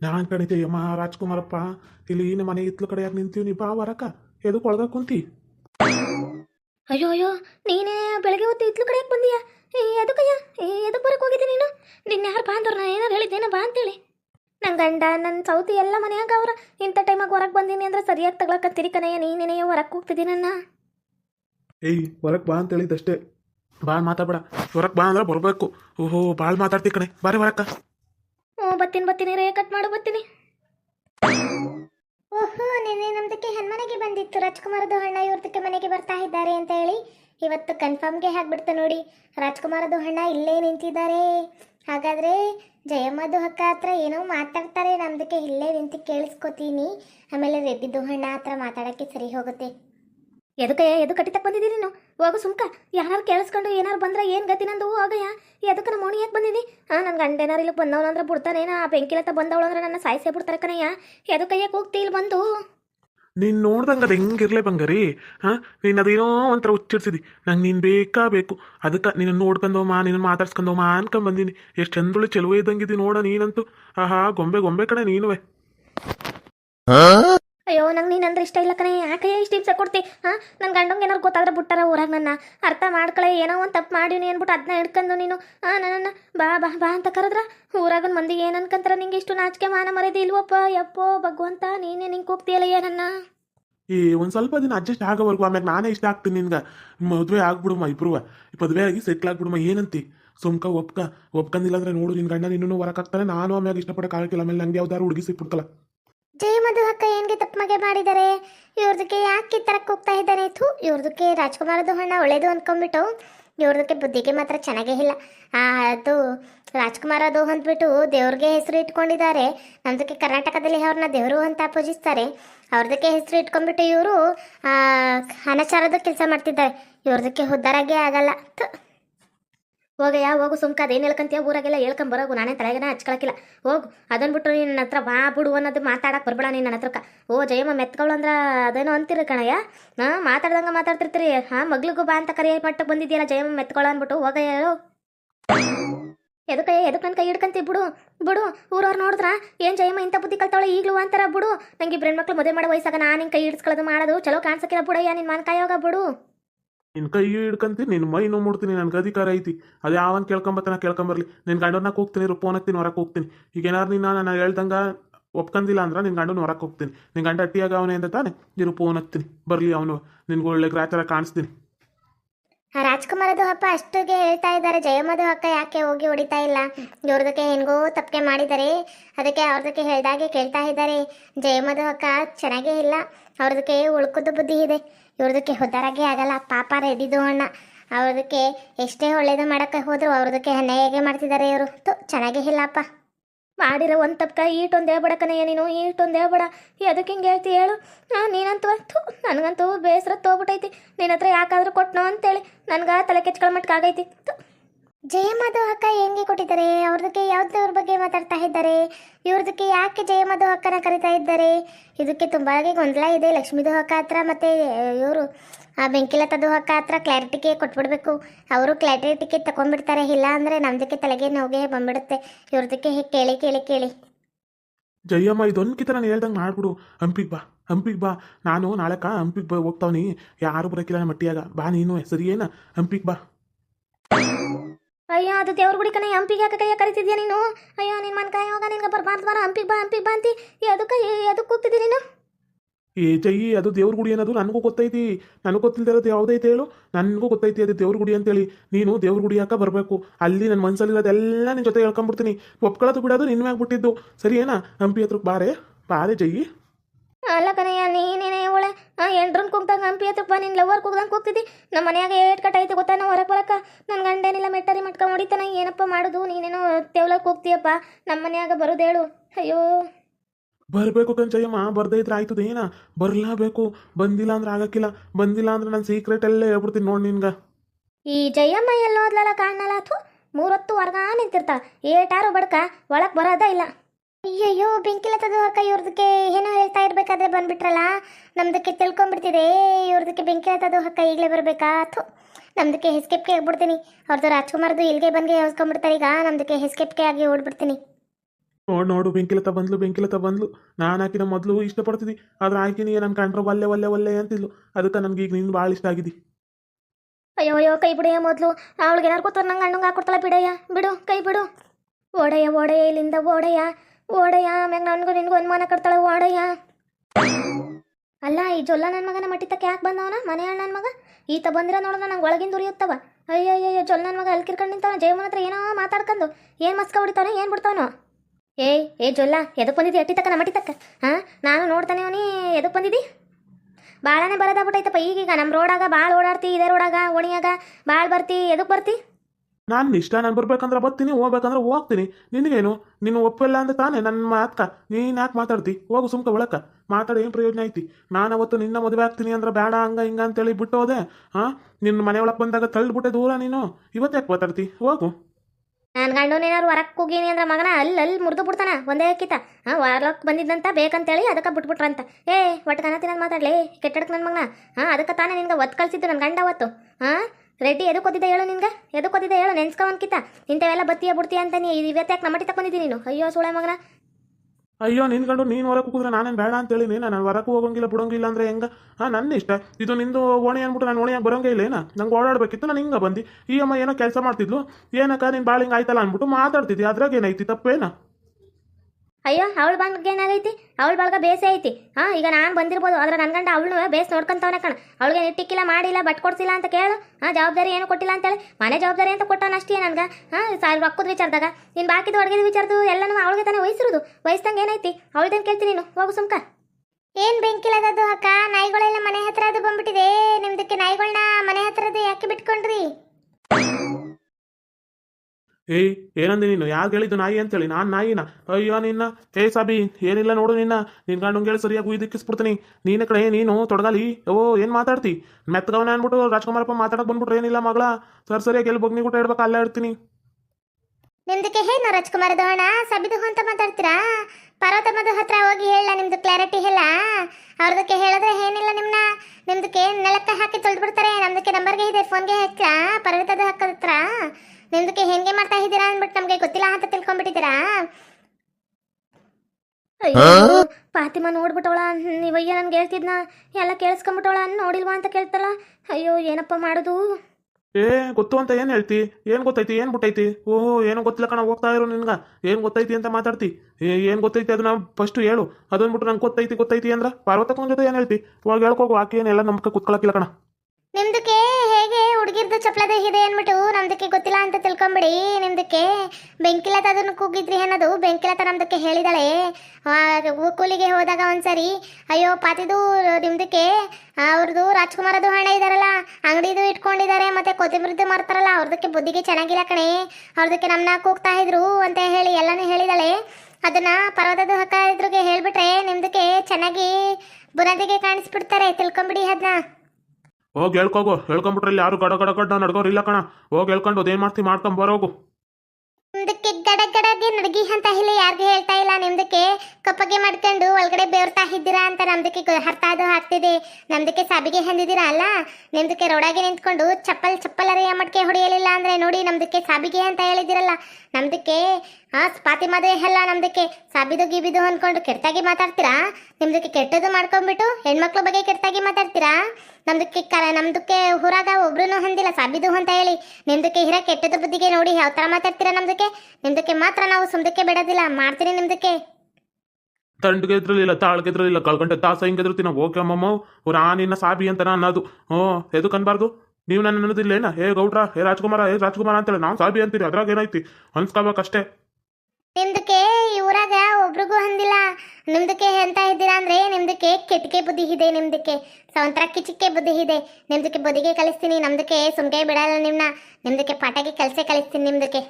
ನಾನು ಕಡಿತೆ ಯಮ್ಮ ರಾಜ್ಕುಮಾರಪ್ಪ. ಇಲ್ಲಿ ನಿಮ್ಮ ಮನೆ ಇತ್ಲ ಕಡೆ ಯಾಕೆ ನಿಂತೀವಿ ನೀ ಬಾ ವರಕ. ಎದಕ್ಕೆ ಒಳಗ ಕುಂತಿ. ಅಯ್ಯೋ ಅಯ್ಯೋ ನೀನೇ ಬೆಳಗ್ಗೆ ಹೊತ್ತು ಇತ್ಲು ಕಡೆ ಬಂದೀಯ? ಎದಕ್ಕಯ್ಯ ಎದಕ್ಕೆ ಬರಕ್ಕೆ ಹೋಗಿದ್ದೆ ನೀನು? ನಿನ್ನ ಯಾರು ಬಾ ಅಂದ್ರೆ ನಾನು ಏನಾರು ಹೇಳಿದ್ದೇನ ಬಾ ಅಂತೇಳಿ. ನನ್ನ ಗಂಡ ನನ್ನ ಸೌತಿ ಎಲ್ಲ ಮನೆಯಾಗ ಅವ್ರ. ಇಂಥ ಟೈಮಾಗ ಹೊರಗೆ ಬಂದೀನಿ ಅಂದ್ರೆ ಸರಿಯಾಗಿ ತಗೊಳಕತ್ತೀರಿ ಕಣಯ್ಯ. ನೀನೇನೇ ಹೊರಕ್ಕೆ ಹೋಗ್ತಿದ್ದೀನಿ ನನ್ನ ಏಯ್ ಹೊರಗೆ ಬಾ ಅಂತ ಹೇಳಿದ್ದಷ್ಟೇ ಭಾಳ ಮಾತಾಡ್ಬೇಡ. ಹೊರಗೆ ಬಾ ಅಂದ್ರೆ ಬರಬೇಕು. ಓಹೋ ಭಾಳ ಮಾತಾಡ್ತಿ ಕಣೆ. ಬಾರಿ ಹೊರಕ್ಕ ಹ್ಞೂ ಬತ್ತೀನಿ ಬತ್ತೀನಿ ರೇ ಕಟ್ ಮಾಡು ಬತ್ತೀನಿ ಓಹೋ, ನಿನ್ನೆ ನಮ್ದಕ್ಕೆ ಹೆಣ್ಮನೆಗೆ ಬಂದಿತ್ತು. ರಾಜ್ಕುಮಾರದು ಹಣ್ಣ ಇವ್ರದಕ್ಕೆ ಮನೆಗೆ ಬರ್ತಾ ಇದ್ದಾರೆ ಅಂತ ಹೇಳಿ ಇವತ್ತು ಕನ್ಫರ್ಮ್ಗೆ ಹಾಕ್ಬಿಡ್ತು ನೋಡಿ. ರಾಜ್ಕುಮಾರದು ಹಣ್ಣ ಇಲ್ಲೇ ನಿಂತಿದ್ದಾರೆ. ಹಾಗಾದ್ರೆ ಜಯಮ್ಮದು ಹಕ್ಕ ಹತ್ರ ಏನೋ ಮಾತಾಡ್ತಾರೆ. ನಮ್ದಕ್ಕೆ ಇಲ್ಲೇ ನಿಂತು ಕೇಳಿಸ್ಕೊತೀನಿ. ಆಮೇಲೆ ರೆಡ್ಡಿದು ಹಣ್ಣ ಹತ್ರ ಮಾತಾಡಕ್ಕೆ ಸರಿ ಹೋಗುತ್ತೆ. ಎದಕ್ಕಯ್ಯ ಎದು ಕಟ್ಟಿತಕ್ಕೆ ಬಂದಿದ್ದೀನಿ ನೀನು? ಹೋಗು ಸುಮ್ಕ. ಯಾರು ಕೇಳಿಸ್ಕೊಂಡು ಏನಾರು ಬಂದ್ರೆ ಏನು ಗತಿ ನಂದು? ಹೋಗಯ್ಯ ಎದಕ್ಕೆ ನಮ್ಮ ಮೋಣಿ ಯಾಕೆ ಬಂದೀನಿ ಹಾಂ ನನ್ನ ಗಂಡ ಏನಾರು ಇಲ್ಲಿ ಬಂದವನು ಅಂದ್ರೆ ಬಿಡ್ತಾನೇನ ಆ ಬೆಂಕಿಲತ್ತ ಬಂದವಳು ಅಂದ್ರೆ ನನ್ನ ಸಾಯಿಸೇ ಬಿಡ್ತಾರೆ ಕಣಯ್ಯ ಎದಕ್ಕಯ್ಯ ಕೂಗ್ತಿ ಇಲ್ಲಿ ಬಂದು? ನೀನು ನೋಡ್ದಂಗೆ ಅದು ಹೆಂಗಿರ್ಲೇ ಬಂಗಾರಿ? ಹಾಂ? ನೀನು ಅದೇನೋ ಒಂಥರ ಹುಚ್ಚಿಡ್ಸಿದಿ. ನಂಗೆ ನೀನು ಬೇಕಾ ಬೇಕು ಅದಕ್ಕೆ ನಿನ್ನ ನೋಡ್ಕೊಂಡೋಮ ನಿನ್ನ ಮಾ ಅನ್ಕೊಂಡ್ ಬಂದೀನಿ. ಎಷ್ಟು ಚಂದ್ರಳು ಚೆಲುವೆ ಇದ್ದಂಗಿದ್ದಿ ನೋಡ ನೀನಂತೂ. ಆಹಾ ಗೊಂಬೆ ಗೊಂಬೆ ಕಡೆ ನೀನುವೆ. ಅಯ್ಯೋ, ನಂಗೆ ನೀನು ಅಂದ್ರೆ ಇಷ್ಟ ಇಲ್ಲ ಕಣೆ. ಯಾಕೆ ಇಷ್ಟು ಹಿಂಸೆ ಕೊಡ್ತಿ? ಹಾಂ? ನನ್ನ ಗಂಡಂಗೆ ಏನಾರು ಗೊತ್ತಾದ್ರೆ ಬಿಟ್ಟಾರ ಊರಾಗ ನನ್ನ. ಅರ್ಥ ಮಾಡ್ಕೊಳ್ಳೆ ಏನೋ ಒಂದು ತಪ್ಪು ಮಾಡೀನಿ ಅಂದ್ಬಿಟ್ಟು ಅದನ್ನ ಹಿಡ್ಕೊಂಡು ನೀನು. ಹಾ ನನ್ನನ್ನು ಬಾ ಬಾ ಬಾ ಅಂತ ಕರೆದ್ರ ಊರಾಗನ ಮಂದಿಗೆ ಏನು ಅನ್ಕಂತಾರ? ನಿಂಗೆ ಇಷ್ಟು ನಾಚಿಕೆ ಮಾನ ಮರ್ಯಾದೆ ಇಲ್ವಪ್ಪ? ಯಪ್ಪೋ, ಭಗವಂತ, ನೀನೇ ನಿಂಗೆ ಕೂಗ್ತೀಯಲ್ಲ ನನ್ನ. ಈ ಒಂದು ಸ್ವಲ್ಪ ದಿನ ಅಡ್ಜಸ್ಟ್ ಆಗೋವರೆಗೂ ಆಮ್ಯಾಗ ನಾನೇ ಇಷ್ಟ ಆಗ್ತೀನಿ ನಿನ್ಗೆ. ಮದುವೆ ಆಗ್ಬಿಡುಮ ಇಬ್ಬರು ಮದುವೆ ಆಗಿ ಸೆಟ್ಲ್ ಏನಂತಿ? ಸುಮ್ಕ ಒಪ್ಕ. ಒಪ್ಕಂದಿಲ್ಲ ಅಂದ್ರೆ ನೋಡು ನಿನ್ನ ಗಂಡ ನಿನ್ನೂ ಹೊರಕಾಗ್ತಾನೆ ನಾನು ಆಮ್ಯಾಗ ಇಷ್ಟಪಡಕ್ಕೆ ಆಗಕ್ಕಿಲ್ಲ ಆಮೇಲೆ ನಂಗೆ ಯಾವ್ದಾರು ಹುಡುಗಿ ಸಿಕ್ಬಿಡ್ತಲ್ಲ ಜಯಮಧು ಅಕ್ಕ ಏನ್ಗೆ ತಪ್ಪಮಗೆ ಮಾಡಿದ್ದಾರೆ ಇವ್ರದಕ್ಕೆ ಯಾಕೆ ತರಕ್ಕೆ ಹೋಗ್ತಾ ಇದ್ದಾನೆ ಥೂ, ಇವ್ರದಕ್ಕೆ ರಾಜ್ಕುಮಾರದು ಹಣ್ಣ ಒಳ್ಳೇದು ಅನ್ಕೊಂಡ್ಬಿಟ್ಟು ಇವ್ರದಕ್ಕೆ ಬುದ್ಧಿಗೆ ಮಾತ್ರ ಚೆನ್ನಾಗೇ ಇಲ್ಲ. ಅದು ರಾಜ್ಕುಮಾರ್ ಅದು ಅಂದ್ಬಿಟ್ಟು ದೇವ್ರಿಗೆ ಹೆಸರು ಇಟ್ಕೊಂಡಿದ್ದಾರೆ. ನಮ್ದಕ್ಕೆ ಕರ್ನಾಟಕದಲ್ಲಿ ಅವ್ರನ್ನ ದೇವರು ಅಂತ ಪೂಜಿಸ್ತಾರೆ. ಅವ್ರದಕ್ಕೆ ಹೆಸರು ಇಟ್ಕೊಂಡ್ಬಿಟ್ಟು ಇವರು ಅನಚಾರದ ಕೆಲಸ ಮಾಡ್ತಿದ್ದಾರೆ. ಇವ್ರದಕ್ಕೆ ಉದ್ಧಾರಾಗೇ ಆಗಲ್ಲ. ಹೋಗಯ್ಯ, ಹೋಗು ಸುಮ್ಕ, ಅದೇನು ಹೇಳ್ಕಂತೀಯ? ಊರಾಗೆಲ್ಲ ಹೇಳ್ಕೊಂಬರೋಗು ನಾನೇ ತಲೆಗೇನ ಹಚ್ಕೊಳಕಿಲ್ಲ. ಹೋಗು, ಅದನ್ ಬಿಟ್ಟು ನೀನು ನನ್ನ ಹತ್ರ ಬಾ ಬಿಡು ಅನ್ನೋದು ಮಾತಾಡಕ್ಕೆ ಬರ್ಬೇಡ ನೀನು ನನ್ನ ಹತ್ರಕ್ಕ ಓ, ಜಯಮ್ಮ ಮೆತ್ಕೊಳ್ಳು ಅಂದ್ರೆ ಅದೇನೋ ಅಂತೀರಿ ಕಣಯ್ಯ? ಹಾಂ, ಮಾತಾಡ್ದಂಗೆ ಮಾತಾಡ್ತಿರ್ತೀರಿ. ಹಾಂ, ಮಗ್ಳಿಗೂ ಬಾ ಅಂತ ಕರೆಯ ಮಟ್ಟಕ್ಕೆ ಬಂದಿದ್ಯಲ್ಲ ಜಯಮ್ಮ ಮೆತ್ಕೊಳ್ಳೋ ಅಂದ್ಬಿಟ್ಟು. ಹೋಗಯ್ಯ, ಹೇಳು. ಎದಕ್ಕಯ್ಯ ಎದಕ್ಕೆ ನನ್ನ ಕೈ ಹಿಡ್ಕಂತಿ? ಬಿಡು ಬಿಡು, ಊರವ್ರು ನೋಡಿದ್ರ? ಏನು ಜಯಮ್ಮ ಇಂಥ ಬುದ್ಧಿ ಕಲ್ತಾವಳೆ ಈಗಲೂ ಅಂತಾರ? ಬಿಡು. ನಂಗೆ ಇಬ್ಬರು ಹೆಣ್ಮಕ್ಳು ಮದುವೆ ಮಾಡೋ ವಯಸ್ಸಾಗ ನಾನು ಹಿಂಗೆ ಕೈ ಹಿಡ್ಸ್ಕೊಳ್ಳೋದು ಮಾಡೋದು. ಚಲೋ ಕಾಣಿಸಕ್ಕಿಲ್ಲ ಬಿಡಯ್ಯ ನಿನ್ನ ಮನ ಕಾಯೋಗ ಬಿಡು. ನಿನ್ನ ಕೈ ಹಿಡ್ಕಂತೀನಿ ನಿನ್ ಮೈ ನೋ ಮುಡ್ತೀನಿ ನನಗೆ ಅಧಿಕಾರ ಐತಿ. ಅದು ಯಾವನ್ ಕೇಳ್ಕೊಂಬತ್ತಾನ, ಕೇಳ್ಕೊಂಬರ್ಲಿ. ನಿನ್ ಗಂಡನ ಹೋಗ್ತೀನಿ ಫೋನ್ ಹತ್ತೀನಿ ಹೊರಕ್ ಹೋಗ್ತೀನಿ ಈಗ ಏನಾರು ನೀನು ನಾನು ಹೇಳ್ದಂಗ ಒಪ್ಕಂದಿಲ್ಲ ಅಂದ್ರೆ ನಿನ್ ಗಂಡನ ಹೊರಕ್ ಹೋಗ್ತೀನಿ ನಿನ್ ಗಂಡ ಅಟ್ಟಿಯಾಗ ಅವನೇ ಅಂತ ತಾನೆ ನೀನು ಫೋನ್ ಹತ್ತೀನಿ, ಬರಲಿ ಅವನು. ನಿನ್ಗೆ ಒಳ್ಳೆ ಗ್ರಾಚಾರ ಕಾಣಿಸ್ತೀನಿ. ರಾಜ್ಕುಮಾರದು ಅಪ್ಪ ಅಷ್ಟುಗೆ ಹೇಳ್ತಾ ಇದ್ದಾರೆ, ಜಯಮ್ಮದು ಅಕ್ಕ ಯಾಕೆ ಹೋಗಿ ಹೊಡಿತಾ ಇಲ್ಲ? ಇವ್ರದಕ್ಕೆ ಹೆಂಗೋ ತಪ್ಪಿಗೆ ಮಾಡಿದ್ದಾರೆ. ಅದಕ್ಕೆ ಅವ್ರದಕ್ಕೆ ಹೇಳ್ದಾಗೆ ಕೇಳ್ತಾ ಇದ್ದಾರೆ. ಜಯಮ್ಮದು ಅಕ್ಕ ಚೆನ್ನಾಗೇ ಇಲ್ಲ. ಅವ್ರದಕ್ಕೆ ಉಳ್ಕದ್ದು ಬುದ್ಧಿ ಇದೆ. ಇವ್ರದಕ್ಕೆ ಹುದ್ದಾರಾಗೆ ಆಗಲ್ಲ. ಪಾಪ ರೆಡಿದು ಅಣ್ಣ ಅವ್ರದಕ್ಕೆ ಎಷ್ಟೇ ಒಳ್ಳೇದು ಮಾಡೋಕ್ಕೆ ಹೋದ್ರು ಅವ್ರದಕ್ಕೆ ಹೇಗೆ ಮಾಡ್ತಿದ್ದಾರೆ ಇವರು. ತು ಚೆನ್ನಾಗೇ ಇಲ್ಲಪ್ಪ. ಮಾಡಿರೋ ಒಂದು ತಪ್ಕ, ಈಟೊಂದು ಹೇಳ್ಬೇಡ ಕಣಯ್ಯ ನೀನು. ಈಟೊಂದು ಹೇಳ್ಬೇಡ. ಅದಕ್ಕೆ ಹಿಂಗೆ ಹೇಳ್ತಿ ಹೇಳು. ಹಾಂ ನೀನಂತೂ ಥು, ನನಗಂತೂ ಬೇಸರ ತೋಗ್ಬಿಟ್ಟೈತಿ ನಿನ್ನ ಹತ್ರ ಯಾಕಾದರೂ ಕೊಟ್ನೋ ಅಂತೇಳಿ. ನನಗೆ ತಲೆ ಕೆಚ್ಕೊಳ ಮಟ್ಕಾಗೈತಿ. ಥು. ಜಯಮಧು ಅಕ್ಕ ಹೆಂಗೆ ಕೊಟ್ಟಿದ್ದಾರೆ? ಅವ್ರದಕ್ಕೆ ಯಾವ್ದವ್ರ ಬಗ್ಗೆ ಮಾತಾಡ್ತಾ ಇದ್ದಾರೆ? ಇವ್ರದಕ್ಕೆ ಯಾಕೆ ಜಯಮಧು ಅಕ್ಕನ ಕರಿತಾ ಇದ್ದಾರೆ? ಇದಕ್ಕೆ ತುಂಬಾಗೆ ಗೊಂದಲ ಇದೆ. ಲಕ್ಷ್ಮೀದು ಅಕ್ಕ ಹತ್ರ ಮತ್ತೆ ಇವರು, ಆ ಬೆಂಕಿಲತದು ಅಕ್ಕ ಹತ್ರ ಕ್ಲಾರಿಟಿಗೆ ಕೊಟ್ಬಿಡ್ಬೇಕು. ಅವರು ಕ್ಲಾರಿಟಿಗೆ ತಗೊಂಡ್ಬಿಡ್ತಾರೆ. ಇಲ್ಲ ಅಂದರೆ ನಮ್ದಕ್ಕೆ ತಲೆಗೆ ನೋವಿಗೆ ಬಂದ್ಬಿಡುತ್ತೆ. ಇವ್ರದಕ್ಕೆ ಕೇಳಿ ಕೇಳಿ ಕೇಳಿ. ಜಯಮ್ಮ ಇದೊಂದು ಕಿತ ನಾನು ಹೇಳ್ದಂಗೆ ಮಾಡ್ಬಿಡು. ಹಂಪಿಗೆ ಬಾ ಹಂಪಿಗೆ ಬಾ. ನಾನು ನಾಳೆಕ ಹಂಪಿಗೆ ಬಾ, ಹೋಗ್ತಾವನಿ. ಯಾರು ಬರೋಕ್ಕಿಲ್ಲ ಮಟ್ಟಿಯಾಗ. ಬಾ ನೀನು, ಸರಿ ಏನ? ಹಂಪಿಗೆ ಬಾ. ಅಯ್ಯೋ ಅದು ದೇವ್ರ ಗುಡಿ ಕಣ ಹಂಪಿಗೆ ಯಾಕೆ ಕೈಯ ಕರಿತಿದ್ಯಾ ನೀನು? ಅಯ್ಯೋ ನಿನ್ನ ಮನ್ ಕಾಯೋಗ ನಿನ್ಗೆ ಬರ್ಬಾರ್ದು ಬರ ಹಂಪಿಗೆ ಬಾ ಹಂಪಿಗೆ ಬಾ ಅಂತಿ. ಅದಕ್ಕೆ ಅದಕ್ಕೆ ಕೂಗ್ತಿದ್ದಿ ನೀನು? ಏ ಜೈ ಅದು ದೇವ್ರ ಗುಡಿ ಅನ್ನೋದು ನನಗೂ ಗೊತ್ತೈತಿ. ನನಗೆ ಗೊತ್ತಿಲ್ಲದೆ ಇರೋದು ಯಾವುದೈತೆ ಹೇಳು. ನನಗೂ ಗೊತ್ತೈತಿ ಅದು ದೇವ್ರ ಗುಡಿ ಅಂತೇಳಿ. ನೀನು ದೇವ್ರ ಗುಡಿ ಯಾಕ ಬರಬೇಕು? ಅಲ್ಲಿ ನನ್ನ ಮನಸ್ಸಲ್ಲಿರೋದೆಲ್ಲ ನಿನ್ನ ಜೊತೆ ಹೇಳ್ಕೊಂಬಿಡ್ತೀನಿ. ಒಪ್ಕೊಳ್ಳೋದು ಬಿಡೋದು ನಿನ್ನ ಮ್ಯಾಗ ಬಿಟ್ಟಿದ್ದು. ಸರಿ ಏನಾ ಹಂಪಿ ಹತ್ರಕ್ಕೆ ಬಾರೆ? ಬಾರೆ ಜೈ. ಅಲ್ಲ ಕನಯ್ಯ ನೀನೇನೇ ಒಳ್ಳೆ ಹಾಂ ಎಂಟ್ರನ್ ಕೂಗ್ದಂಗೆ ಹಂಪಿ ಬಾ ನಿನ್ನ ಲವರ್ ಕುಗ್ದಂಗೆ ಕೂಗ್ತಿದ್ದಿ. ನಮ್ಮ ಮನೆಯಾಗ ಏಟ್ ಕಟ್ ಐತೆ ಗೊತ್ತಾ ನಾವು ನನ್ನ ಗಂಡೇನಿಲ್ಲ ಮೆಟ್ಟರಿ ಮಟ್ಕ ಹೊಡಿತಾನ ಏನಪ್ಪ ಮಾಡೋದು ನೀನೇನೋ ತೆವ್ಲಕ್ಕೆ ಹೋಗ್ತೀಯಪ್ಪ ನಮ್ಮ ಮನ್ಯಾಗ ಬರೋದು ಹೇಳು. ಅಯ್ಯೋ. ಬರಬೇಕು ಕಂಚಯ್ಯಮ್ಮ ಬರ್ದೇ ಇದ್ರೆ ಆಯ್ತದ ಏನ? ಬರಲೇಬೇಕು ಬಂದಿಲ್ಲ ಅಂದ್ರೆ ಆಗಕ್ಕಿಲ್ಲ. ಬಂದಿಲ್ಲ ಅಂದ್ರೆ ನಾನು ಸೀಕ್ರೆಟ್ ಅಲ್ಲೇ ಹೇಳ್ಬಿಡ್ತೀನಿ ನೋಡಿ ನಿನ್ಗೆ. ಈ ಜಯಮ್ಮ ಎಲ್ಲೋದ್ಲಲ್ಲ ಕಾಣಲ್ಲ? ಅಥು ಮೂರೊತ್ತು ಹೊರ್ಗ ನಿಂತಿರ್ತಾಳ. ಏಟಾರು ಬಡ್ಕ ಒಳಗೆ ಬರೋದ ಇಲ್ಲ. ಅಯ್ಯಯ್ಯೋ ಬೆಂಕಿಲತದು ಅಕ್ಕ ಇವ್ರದಕ್ಕೆ ಏನೋ ಹೇಳ್ತಾ ಇರ್ಬೇಕಾದ್ರೆ ಬಂದ್ಬಿಟ್ರಲ್ಲ? ನಮ್ದಕ್ಕೆ ತಿಳ್ಕೊಂಡ್ಬಿಡ್ತಿದೆ ಇವ್ರದಕ್ಕೆ ಬೆಂಕಿಲತದು ಅಕ್ಕ ಈಗಲೇ ಬರಬೇಕಾ? ಅಥು ನಮ್ದಕ್ಕೆ ಹೆಸ್ಕೆಪ್ಕೆ ಆಗ್ಬಿಡ್ತೀನಿ. ಅವ್ರದ್ದು ರಾಜ್ಕುಮಾರ್ದು ಇಲ್ಲಿಗೆ ಬಂದು ಹೊಸ್ಕೊಂಡ್ಬಿಡ್ತಾರೆ ಈಗ ನಮ್ದಕ್ಕೆ ಹೆಸ್ಕೆಪ್ಕೆ ಆಗಿ ಓಡ್ಬಿಡ್ತೀನಿ. ನೋಡು ನೋಡು ಬೆಂಕಿಲತ ಬಂದ್ಲು ಬೆಂಕಿಲತ ಬಂದ್ಲು ನಾನು ಹಾಕಿದ ಮೊದಲು ಇಷ್ಟಪಡ್ತಿದ್ದಿ ಆದ್ರೆ ಆಕಿನಿ ನನ್ನ ಕಂಡ್ರೆ ಒಲ್ಲೆ ಒಲ್ಲೆ ಒಲ್ಲೆ ಅಂತಿದ್ಲು. ಅದಕ್ಕೆ ನನಗೆ ಈಗ ನಿನ್ನ ಭಾಳ ಇಷ್ಟ ಆಗಿದೆ. ಅಯ್ಯೋ ಅಯ್ಯೋ ಕೈ ಬಿಡಯ್ಯ ಮೊದಲು. ಅವಳಿಗೆ ಏನಾರು ಕೂತ್ರ ನಂಗೆ ಅಣ್ಣಂಗೆ ಹಾಕೊಡ್ತಾಳೆ ಬಿಡಯ್ಯ. ಬಿಡು ಕೈ ಬಿಡು. ಓಡಯ್ಯ ಓಡಯ್ಯ ಇಲ್ಲಿಂದ ಓಡಯ್ಯ. ಓಡಯ್ಯ ಆಮ್ಯಾಗ ನನ್ಗೂ ನಿನ್ಗೂ ಅನುಮಾನ ಕಟ್ತಾಳೆ, ಓಡಯ್ಯ. ಅಲ್ಲ, ಈ ಜೊಲ್ಲ ನನ್ನ ಮಗನ ಮಟ್ಟಿತಕ್ಕೆ ಯಾಕೆ ಬಂದವನ? ಮನೆ ನನ್ನ ಮಗ? ಈತ ಬಂದಿರೋ ನೋಡೋಣ, ನಂಗೆ ಒಳಗಿಂದ ಉರಿಯುತ್ತವ. ಅಯ್ಯೋ ಅಯ್ಯೋ ಜೊಲ್ಲ ನನ್ನ ಮಗ ಅಲ್ಲಿ ಕಿರ್ಕೊಂಡು ನಿಂತವ ಜಯಮನ ಹತ್ರ ಏನೋ ಮಾತಾಡ್ಕೊಂಡು ಏನು ಮಸ್ಕ ಹೊಡಿತಾವನ ಏನು ಬಿಡ್ತಾವನು? ಏಯ್ ಏ ಜೊಲ್ಲ ಎದಕ್ಕೆ ಬಂದಿದ್ದಿ ಅಟ್ಟಿ ತಕ್ಕ ನಮ್ಮ ತಕ್ಕ ಹಾಂ, ನಾನು ನೋಡ್ತಾನೆ ಅವನಿ ಎದಕ್ಕೆ ಬಂದಿದ್ದಿ ಭಾಳನೇ ಬರೋದಾಗ್ಬಿಟ್ಟೈತಪ್ಪ, ಈಗೀಗ ನಮ್ಮ ರೋಡಾಗ ಭಾಳ ಓಡಾಡ್ತಿ, ಇದೇ ರೋಡಾಗ, ಓಣಿಯಾಗ ಭಾಳ ಬರ್ತಿ ಎದಕ್ಕೆ ಬರ್ತಿ? ನಾನು ಇಷ್ಟ ನಾನು ಬರ್ಬೇಕಂದ್ರೆ ಬರ್ತೀನಿ, ಹೋಗ್ಬೇಕಂದ್ರೆ ಹೋಗ್ತೀನಿ. ನಿನಗೇನು? ನೀನು ಒಪ್ಪಿಲ್ಲ ಅಂದ್ರೆ ತಾನೇ ನನ್ನ ಮಾತ್ಕ. ನೀನು ಯಾಕೆ ಮಾತಾಡ್ತಿ? ಹೋಗು ಸುಮ್ಕ ಒಳಕ. ಮಾತಾಡಿ, ಏನು ಪ್ರಯೋಜನ ಐತಿ? ನಾನು ಅವತ್ತು ನಿನ್ನ ಮದುವೆ ಆಗ್ತೀನಿ ಅಂದ್ರೆ ಬೇಡ ಹಂಗ, ಹಿಂಗ ಅಂತೇಳಿ ಬಿಟ್ಟು ಹೋದೆ ಹಾಂ ನಿನ್ನ ಮನೆ ಒಳಗೆ ಬಂದಾಗ ತಳ್ಳಿಬಿಟ್ಟೆ ದೂರ ನೀನು. ಇವತ್ತು ಯಾಕೆ ಮಾತಾಡ್ತಿ? ಹೋಗು. ನಾನು ಗಂಡನೇನಾರು ಹೊರಕ್ಕೆ ಹೋಗೀನಿ ಅಂದ್ರೆ ಮಗನ ಅಲ್ಲಿ ಅಲ್ಲಿ ಮುರಿದು ಬಿಡ್ತಾನ, ಒಂದೇ ಕಿತ್ತ ಹಾಂ ಹೊರಕ್ಕೆ ಬಂದಿದ್ದಂತ ಬೇಕಂತೇಳಿ ಅದಕ್ಕೆ ಬಿಟ್ಬಿಟ್ರಂತ. ಏ, ಒಟ್ಟು ಕನತಿ ನಾನು ಮಾತಾಡ್ಲಿ ಕೆಟ್ಟಡಕ್ಕೆ ನನ್ನ ಮಗನ. ಹಾಂ ಅದಕ್ಕೆ ತಾನೇ ನಿನ್ಗೆ ಒತ್ತು ಕಳ್ಸಿದ್ದು ನನ್ನ ಗಂಡ ಅವತ್ತು ಹಾಂ ರೆಡ್ಡಿ ಎದಕ್ಕೆ ಓದಿದೆ ಹೇಳು ನಿನ್ಗೆ? ಎದಕ್ಕೆ ಓದಿದೆ ಹೇಳು? ನೆನ್ಸ್ಕೊಂಡ್ಕಿತ ಇಂಥವೆಲ್ಲ ಬತ್ತೀಯ ಬಿಡ್ತೀಯ ಅಂತ ನೀ ಇವತ್ತು ಯಾಕೆ ನಮ್ಮಟ್ಟಿ ತಕೊಂಡಿದ್ದೀನಿ ನೀನು? ಅಯ್ಯೋ ಸುಳೆ ಮಗನ. ಅಯ್ಯೋ, ನಿನ್ ನೀನು ಹೊರಗೆ ಹೋಗಿದ್ರೆ ನಾನೇನು ಬೇಡ ಅಂತೇಳಿ ನಾನು? ಹೊರಕ್ಕೆ ಹೋಗಂಗಿಲ್ಲ, ಬಿಡೋಂಗಿಲ್ಲ ಅಂದ್ರೆ ಹೆಂಗ? ಹಾಂ ನನ್ನ ಇಷ್ಟ. ಇದು ನಿಂದು ಓಣಿ ಅಂದ್ಬಿಟ್ಟು ನಾನು ಓಣಿಯಾಗ ಬರೋಂಗೇ ಇಲ್ಲ ಏನ? ನಂಗೆ ಓಡಾಡಬೇಕಿತ್ತು, ನಾನು ಹಿಂಗೆ ಬಂದು. ಈ ಅಮ್ಮ ಏನೋ ಕೆಲಸ ಮಾಡ್ತಿದ್ಲು. ಏನಕ್ಕ, ನೀನು ಭಾಳ ಹಿಂಗೆ ಆಯ್ತಲ್ಲ ಅಂದ್ಬಿಟ್ಟು ಮಾತಾಡ್ತಿದ್ದೆ. ಅದ್ರಾಗ ಏನೈತಿ ತಪ್ಪೇನ? ಅಯ್ಯೋ, ಅವಳು ಬಂದ್ಗೆ ಏನಾಗೈತಿ? ಅವಳು ಬಳಗ ಬೇಸೆ ಐತಿ. ಹಾಂ, ಈಗ ನಾನು ಬಂದಿರ್ಬೋದು, ಆದ್ರೆ ನನ್ನ ಗಂಡ ಅವಳು ಬೇಸ್ ನೋಡ್ಕೊಂತವನ ಕಣ. ಅವಳಿಗೆ ಇಟ್ಟಿಕ್ಕಿಲ್ಲ ಮಾಡಿಲ್ಲ, ಬಟ್ ಕೊಡ್ಸಿಲ್ಲ ಅಂತ ಕೇಳು. ಹಾ, ಜವಾಬ್ದಾರಿ ಏನು ಕೊಟ್ಟಿಲ್ಲ ಅಂತೇಳಿ. ಮನೆ ಜವಾಬ್ದಾರಿ ಅಂತ ಕೊಟ್ಟಾನ ಅಷ್ಟೇ ನನ್ಗೆ. ಹಾಂ ಸಾರಿ ರೊಕ್ಕದ ವಿಚಾರದಾಗ. ನೀನು ಬಾಕಿದ ಅಡುಗೆದ ವಿಚಾರದು ಎಲ್ಲನೂ ಅವಳಿಗೆ ತಾನೇ ವಹಿಸಿರೋದು. ವಯಸ್ಸಂಗೆ ಏನೈತಿ? ಅವಳ್ದೇನು ಕೇಳ್ತೀನಿ ನೀನು? ಹೋಗು ಸುಮ್ಕ. ಏನ್ ಬೆಂಕಿಲದದು ಅಕ್ಕ? ನಾಯಿಗಳೆಲ್ಲ ಮನೆ ಹತ್ರ ಅದು ಬಂದ್ಬಿಟ್ಟಿದೆ. ನಿಮ್ದಕ್ಕೆ ನಾಯಿಗಳನ್ನ ಮನೆ ಹತ್ರದ್ದು ಯಾಕೆ ಬಿಟ್ಕೊಂಡ್ರಿ? ಏಯ್ ಏನಂದಿ ನೀನು? ಯಾರು ಹೇಳಿದ್ದು ನಾಯಿ ಅಂತೇಳಿ? ನಾನು ನಾಯಿನ. ಅಯ್ಯೋ, ನಿನ್ನ ಏ ಸಾಬಿ ಏನಿಲ್ಲ ನೋಡು ನಿನ್ನ. ನಿನ್ ಗಂಡು ಹೇಳಿ ಸರಿಯಾಗಿ ಉಯ್ದಿಕ್ಕಿಸ್ಬಿಡ್ತೀನಿ ನೀನ ಕಡೆ ನೀನು ತೊಡಗಲಿ. ಓ, ಏನು ಮಾತಾಡ್ತಿ? ಮೆತ್ತಗವನ ಅನ್ಬಿಟ್ಟು ರಾಜ್ಕುಮಾರಪ್ಪ ಮಾತಾಡಕ್ ಬಂದ್ಬಿಟ್ರೆ ಏನಿಲ್ಲ ಮಗಳ. ಸರ್ ಸರಿಯಾಗಿ ಎಲ್ಲಿ ಬಗ್ನಿ ಕೂಡ ಇಡ್ಬೇಕು ಅಲ್ಲೇ ಇಡ್ತೀನಿ ನಿಮ್ದಕ್ಕೆ ಏನು ರಾಜ್ಕುಮಾರ ದೋಣ? ಸಬಿದು ಅಂತ ಮಾತಾಡ್ತೀರಾ? ಪಾರ್ವತಮ್ಮದ ಹತ್ರ ಹೋಗಿ ಹೇಳ ನಿಮ್ದು ಕ್ಲಾರಿಟಿ ಹೇಳ ಅವ್ರದಕ್ಕೆ ಹೇಳಿದ್ರೆ ಏನಿಲ್ಲ ನಿಮ್ನ. ನಿಮ್ದಕ್ಕೆ ನೆಲಕ್ಕೆ ಹಾಕಿ ತೊಳ್ದ್ಬಿಡ್ತಾರೆ. ನಮ್ದಕ್ಕೆ ನಂಬರ್ಗೆ ಇದೆ ಫೋನ್ಗೆ ಹಚ್ಚ ಪರ್ವತದ ಹಕ್ಕದ ಹತ್ರ. ನಿಮ್ದಕ್ಕೆ ಹೆಂಗೆ ಮಾಡ್ತಾ ಇದ್ದೀರಾ ಅಂದ್ಬಿಟ್ಟು ನಮಗೆ ಗೊತ್ತಿಲ್ಲ ಅಂತ ತಿಳ್ಕೊಂಡ್ಬಿಟ್ಟಿದ್ದೀರಾ? ಅಯ್ಯೋ ಫಾತಿಮಾ ನೋಡ್ಬಿಟ್ಟವಳ ನೀವಯ್ಯ ನನ್ಗೆ ಹೇಳ್ತಿದ್ನ ಎಲ್ಲ ಕೇಳಿಸ್ಕೊಂಬಿಟ್ಟವಳ ನೋಡಿಲ್ವಾ ಅಂತ ಕೇಳ್ತಾಳ ಅಯ್ಯೋ ಏನಪ್ಪ ಮಾಡೋದು? ಏ ಗೊತ್ತು ಅಂತ ಏನು ಹೇಳ್ತಿ? ಏನು ಗೊತ್ತೈತಿ ಏನು ಬಿಟ್ಟೈತಿ? ಓಹೋ ಏನು ಗೊತ್ತಿಲ್ಲ ಕಣ ಹೋಗ್ತಾ ಇರೋ ನಿನ್ಗ. ಏನು ಗೊತ್ತೈತಿ ಅಂತ ಮಾತಾಡ್ತಿ? ಏ ಏನು ಗೊತ್ತೈತಿ ಅದನ್ನ ಫಸ್ಟ್ ಹೇಳು. ಅದನ್ಬಿಟ್ಟು ನಂಗೆ ಗೊತ್ತೈತಿ ಗೊತ್ತೈತಿ ಅಂದ್ರೆ ಪಾರ್ವತಕ್ಕನ ಜೊತೆ ಏನು ಹೇಳ್ತಿ? ಇವಾಗ ಹೇಳ್ಕೋಗು ಆಕೆ ಏನೆಲ್ಲ ನಮ್ಗೆ ಕುತ್ಕೊಳಕಿಲ್ಲ ಕಣ. ನಿಮ್ದಕ್ಕೆ ಹೇಗೆ ಹುಡುಗಿರ್ದು ಚಪ್ಪಲದ ಇದೆ ಅನ್ಬಿಟ್ಟು ನಮ್ದಕ್ಕೆ ಗೊತ್ತಿಲ್ಲ ಅಂತ ತಿಳ್ಕೊಂಬಿಡಿ. ನಿಮ್ದಕ್ಕೆ ಬೆಂಕಿಲತ ಅದನ್ನು ಕೂಗಿದ್ರಿ ಅನ್ನೋದು ಬೆಂಕಿಲತ ನಮ್ದಕ್ಕೆ ಹೇಳಿದಾಳೆ. ಕೂಲಿಗೆ ಹೋದಾಗ ಒಂದ್ಸರಿ, ಅಯ್ಯೋ, ಪಾತಿದು, ನಿಮ್ದಕ್ಕೆ ಅವ್ರದ್ದು ರಾಜ್ಕುಮಾರದು ಹಣ ಇದಾರಲ್ಲ, ಅಂಗಡಿದು ಇಟ್ಕೊಂಡಿದ್ದಾರೆ ಮತ್ತೆ ಕೊತ್ತಂಬರಿದು ಮಾಡ್ತಾರಲ್ಲ ಅವ್ರದಕ್ಕೆ ಬುದ್ಧಿಗೆ ಚೆನ್ನಾಗಿಲ್ಲ ಕಣೆ. ಅವ್ರದಕ್ಕೆ ನಮ್ಮನ್ನ ಕೂಗ್ತಾ ಇದ್ರು ಅಂತ ಹೇಳಿ ಎಲ್ಲನೂ ಹೇಳಿದಾಳೆ. ಅದನ್ನ ಪರ್ವತದ ಹಕ್ಕ ಇದ್ರಿಗೆ ಹೇಳ್ಬಿಟ್ರೆ ನಿಮ್ದಕ್ಕೆ ಚೆನ್ನಾಗಿ ಬುನಾದಿಗೆ ಕಾಣಿಸ್ಬಿಡ್ತಾರೆ. ತಿಳ್ಕೊಂಬಿಡಿ ಅದನ್ನ ಹೋಗಿ ಹೇಳ್ಕೋಗು. ಹೇಳ್ಕೊಂಬಿಟ್ರೆ ಇಲ್ಲಿ ಯಾರು ಗಡ ಗಡ ಗಡ ಇಲ್ಲ ಕಣ. ಹೋಗಿ ಹೇಳ್ಕೊಂಡು ಅದೇನ್ ಮಾಡ್ತಿ ಮಾಡ್ಕೊಂಡ್ ಬರೋಗು. ನಿಮ್ದಕ್ಕೆ ಗಡ ಗಡಗೆ ನಡಗಿ ಅಂತ ಹೇಳಿ ಯಾರಿಗೂ ಹೇಳ್ತಾ ಇಲ್ಲ. ನಿಮ್ದಕ್ಕೆ ಕಪ್ಪಗೆ ಮಾಡ್ಕೊಂಡು ಒಳಗಡೆ ಬೇರ್ತಾ ಇದ್ದೀರಾ ಅಂತ ನಮ್ದಕ್ಕೆ ಅರ್ಥ ಅದು ಆಗ್ತಿದೆ. ನಮ್ದಕ್ಕೆ ಸಾಬಿಗೆ ಹಂದಿದ್ದೀರಾ ಅಲ್ಲ? ನಿಮ್ದಕ್ಕೆ ರೋಡಾಗೆ ನಿಂತ್ಕೊಂಡು ಚಪ್ಪಲ್ ಅರೆಯ ಮಟ್ಕೆ ಹೊಡೆಯಲಿಲ್ಲ ಅಂದ್ರೆ ನೋಡಿ ನಮ್ದಕ್ಕೆ ಸಾಬಿಗೆ ಅಂತ ಹೇಳಿದಿರಲ್ಲ ನಮ್ದಕ್ಕೆ, ಆ ಫಾತಿಮಾದು ಎಲ್ಲ ನಮ್ದಕ್ಕೆ, ಸಾಬಿದು ಗಿಬಿದು ಅಂದ್ಕೊಂಡು ಕೆಟ್ಟಾಗಿ ಮಾತಾಡ್ತೀರಾ? ನಿಮ್ದಕ್ಕೆ ಕೆಟ್ಟದ್ದು ಮಾಡ್ಕೊಂಡ್ಬಿಟ್ಟು ಹೆಣ್ಮಕ್ಳ ಬಗ್ಗೆ ಕೆಟ್ಟಾಗಿ ಮಾತಾಡ್ತೀರಾ? ನಮ್ದಕ್ಕೆ ಕರ, ನಮ್ದಕ್ಕೆ ಊರಾಗ ಒಬ್ರು ಹೊಂದಿಲ್ಲ, ಸಾಬಿದು ಅಂತ ಹೇಳಿ. ನಿಮ್ದಕ್ಕೆ ಹಿರ ಕೆಟ್ಟದ ಬುದ್ಧಿಗೆ ನೋಡಿ ಯಾವ ತರ ಮಾತಾಡ್ತೀರಾ ನಮ್ದಕ್ಕೆ? ನಿಮ್ದಕ್ಕೆ ಮಾತ್ರ ನಾವು ಸುಮ್ದಕ್ಕೆ ಬಿಡೋದಿಲ್ಲ, ಮಾಡ್ತೀನಿ ನಿಮ್ದಕ್ಕೆ. ತಂಡ್ಗೆ ಎದ್ರಲಿಲ್ಲ, ತಾಳ್ಗೆ ಎದ್ರಲಿಲ್ಲ, ಕಳ್ಕೊಂಡೆ ತಾಸ ಹಿಂಗೆ ತಿನ್ನೋ ಓಕೆ ಅಮ್ಮಮ್ಮ ಆ ನಿನ್ನ ಸಾಬಿ ಅಂತ ನಾನು ಅನ್ನೋದು. ಹ್ಞೂ ಎದಕ್ಕೆ ಅನ್ಬಾರ್ದು? ನೀವು ನನ್ನ ಅನ್ನೋದಿಲ್ಲೇನ ಹೇ ಗೌಡ್ರ ಹೇ ರಾಜಕುಮಾರ ಹೇ ರಾಜ್ಕುಮಾರ ಅಂತೇಳಿ ನಾವು ಸಾಬಿ ಅಂತೀರಿ ಅದ್ರಾಗ ಏನೈತಿ? ಅನ್ಸ್ಕೋಬೇಕಷ್ಟೇ ನಿಮ್ದಕ್ಕೆ ಈ ಊರಾಗ ಒಬ್ರಿಗೂ ಹೊಂದಿಲ್ಲ ನಿಮ್ದಕ್ಕೆ ಎಂತ ಇದ್ದೀರಾ ಅಂದ್ರೆ ನಿಮ್ದಕ್ಕೆ ಕೆಟ್ಟಿಗೆ ಬುದ್ಧಿ ಇದೆ ನಿಮ್ದಕ್ಕೆ ಒಂಥರ ಕಿಚಿಕ್ಕೆ ಬುದ್ಧಿ ಇದೆ. ನಿಮ್ದಕ್ಕೆ ಬುದ್ಧಿಗೆ ಕಲಿಸ್ತೀನಿ ನಮ್ದಕ್ಕೆ ಸುಮ್ಗೆ ಬಿಡಲ್ಲ ನಿಮ್ಮನ್ನ ನಿಮ್ದಕ್ಕೆ ಪಾಠಕ್ಕೆ ಕೆಲಸ ಕಲಿಸ್ತೀನಿ ನಿಮ್ದಕ್ಕೆ.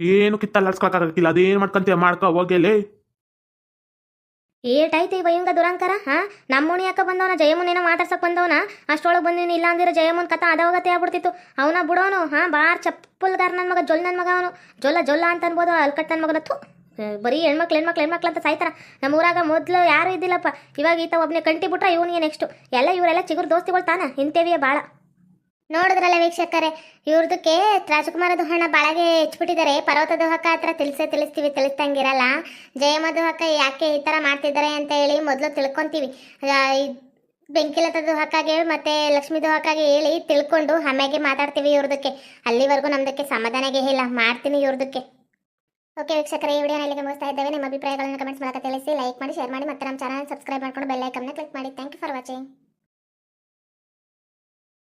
ಏನು ಕಿತ್ತಲ್ಲಾಡ್ಸ್ಕೊಳಕ್ಕಾಗಕ್ಕಿಲ್ಲ ಅದೇನು ಮಾಡ್ಕಂತೀಯ? ಮಾಡ್ಕೋ ಹೋಗಿ ಹೋಗಲೇ ಏಟೈತಿ ಭಯಂಗ ದುರಂಕಾರ, ಹಾ? ನಮ್ಮೋಣಿ ಯಾಕೆ ಬಂದವನ ಜಯಮುನೇನೋ ಮಾತಾಡ್ಸಕ್ ಬಂದವನ? ಅಷ್ಟೊಳಗೆ ಬಂದಿನ ಇಲ್ಲ ಅಂದಿರ ಜಯಮುನ್ ಕಥ ಅದಾವಗತೆ ಆಗ್ಬಿಡ್ತಿತ್ತು. ಅವನ ಬಿಡೋನು, ಹಾ? ಬಾರ್ ಚಪ್ಪಲ್ಗಾರ ನನ್ನ ಮಗ, ಜೊಲ್ ನನ್ನ ಮಗ ಅವನು. ಜೊಲ್ಲ ಜೊಲ್ಲ ಅಂತ ಅನ್ಬೋದು ಅಲ್ಕಟ್ ನನ್ನ ಮಗನ. ತು ಬರೀ ಹೆಣ್ಮಕ್ಳು ಹೆಣ್ಮಕ್ಳು ಹೆಣ್ಮಕ್ಳು ಅಂತ ಸಾಯ್ತಾರ. ನಮ್ಮ ಊರಾಗ ಮೊದಲು ಯಾರು ಇದ್ದಿಲ್ಲಪ್ಪ. ಇವಾಗ ಈತ ಒಬ್ಬನೇ ಕಂಟಿ ಬಿಟ್ರೆ ಇವನಿಗೆ ನೆಕ್ಸ್ಟು ಎಲ್ಲ ಇವರೆಲ್ಲ ಚಿಗುರು ದೋಸ್ತಿಗಳು ತಾನ ಇಂತೇವಿಯೇ ಭಾಳ ನೋಡಿದ್ರಲ್ಲ ವೀಕ್ಷಕರೇ, ಇವ್ರದಕ್ಕೆ ರಾಜಕುಮಾರದು ಹಣ ಬಾಳಗೆ ಹೆಚ್ಚಿಬಿಟ್ಟಿದ್ದಾರೆ ಪರ್ವತದ ಹಕ್ಕ ಹತ್ರ ತಿಳಿಸೇ ತಿಳಿಸ್ತೀವಿ, ತಿಳಿಸ್ದಂಗಿರಲ್ಲ. ಹಕ್ಕ ಯಾಕೆ ಈ ಥರ ಮಾಡ್ತಿದ್ದಾರೆ ಅಂತ ಹೇಳಿ ಮೊದಲು ತಿಳ್ಕೊಂತೀವಿ. ಬೆಂಕಿಲತದ ಹಕ್ಕಾಗೆ ಮತ್ತೆ ಲಕ್ಷ್ಮೀದು ಹಕ್ಕಾಗೆ ಹೇಳಿ ತಿಳ್ಕೊಂಡು ಆಮ್ಯಾಗೆ ಮಾತಾಡ್ತೀವಿ ಇವ್ರದಕ್ಕೆ. ಅಲ್ಲಿವರೆಗೂ ನಮ್ದಕ್ಕೆ ಸಮಾಧಾನಗೆ ಇಲ್ಲ, ಮಾಡ್ತೀನಿ ಇವ್ರದಕ್ಕೆ. ಓಕೆ ವೀಕ್ಷಕರೇ, ಈ ವಿಡಿಯೋನ ಇಲ್ಲಿಗೆ ಮುಗಿಸ್ತಾ ಇದ್ದೇವೆ. ನಿಮ್ಮ ಅಭಿಪ್ರಾಯಗಳನ್ನು ಕಮೆಂಟ್ಸ್ ಮೂಲಕ ತಿಳಿಸಿ ಲೈಕ್ ಮಾಡಿ ಶೇರ್ ಮಾಡಿ, ಮತ್ತೆ ನಮ್ಮ ಚಾನಲ್ ಸಬ್ಸ್ಕ್ರೈಬ್ ಮಾಡ್ಕೊಂಡು ಬೆಲ್ ಐಕನ್ನ ಕ್ಲಿಕ್ ಮಾಡಿ. Thank you for watching